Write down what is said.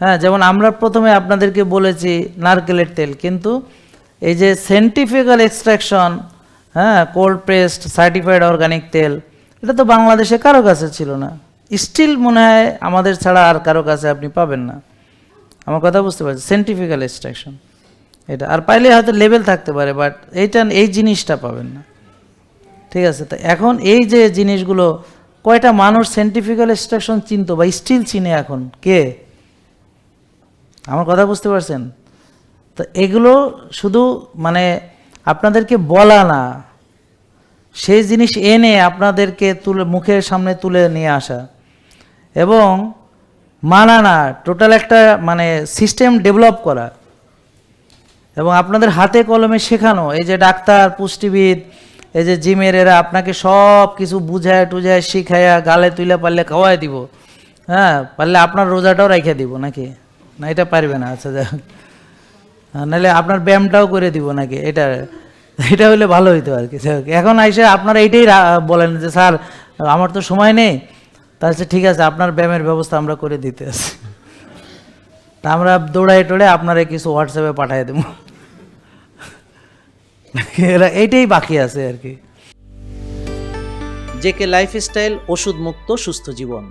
হ্যাঁ যেমন আমরা প্রথমে আপনাদেরকে বলেছি নারকেলের তেল, কিন্তু এই যে সেন্টিফিক্যাল এক্সট্রাকশন হ্যাঁ কোল্ড প্রেসড সার্টিফাইড অর্গানিক তেল, এটা তো বাংলাদেশে কারও কাছে ছিল না। স্টিল মনে হয় আমাদের ছাড়া আর কারও কাছে আপনি পাবেন না। আমার কথা বুঝতে পারছি সেন্টিফিক্যাল এক্সট্রাকশন এটা। আর পাইলে হয়তো লেভেল থাকতে পারে বাট এইটা, এই জিনিসটা পাবেন না। ঠিক আছে, তো এখন এই যে জিনিসগুলো, কয়টা মানুষ সেন্টিফিক্যাল এক্সট্রাকশন চিনতো বা স্টিল চিনে এখন? কে? আমার কথা বুঝতে পারছেন? তো এগুলো শুধু মানে আপনাদেরকে বলা না, সেই জিনিস এনে আপনাদেরকে তুলে, মুখের সামনে তুলে নিয়ে আসা। এবং মানা না, টোটাল একটা মানে সিস্টেম ডেভেলপ করা। এবং আপনাদের হাতে কলমে শেখানো, এই যে ডাক্তার, পুষ্টিবিদ, এই যে জিমের এরা আপনাকে সব কিছু বুঝায়, টুঝায় শিখাইয়া গালে তুলে পারলে খাওয়াই দিব। হ্যাঁ পারলে আপনার রোজাটাও রেখে দিব নাকি? না, এটা পারবে না আচ্ছা যাক। নাহলে আপনার ব্যায়ামটাও করে দিব নাকি? এটা এটা হলে ভালো হইতো আর কি এখন আইসে আপনারা এইটাই বলেন যে, স্যার, আমার তো সময় নেই। তাহলে ঠিক আছে, আপনার ব্যায়ামের ব্যবস্থা আমরা করে দিতে আছি। তা আমরা দৌড়াই টোড়ে আপনারা কিছু হোয়াটসঅ্যাপে পাঠিয়ে দেবো। এরা, এইটাই বাকি আছে আর কি। জেকে লাইফস্টাইল ওষুধ মুক্ত সুস্থ জীবন।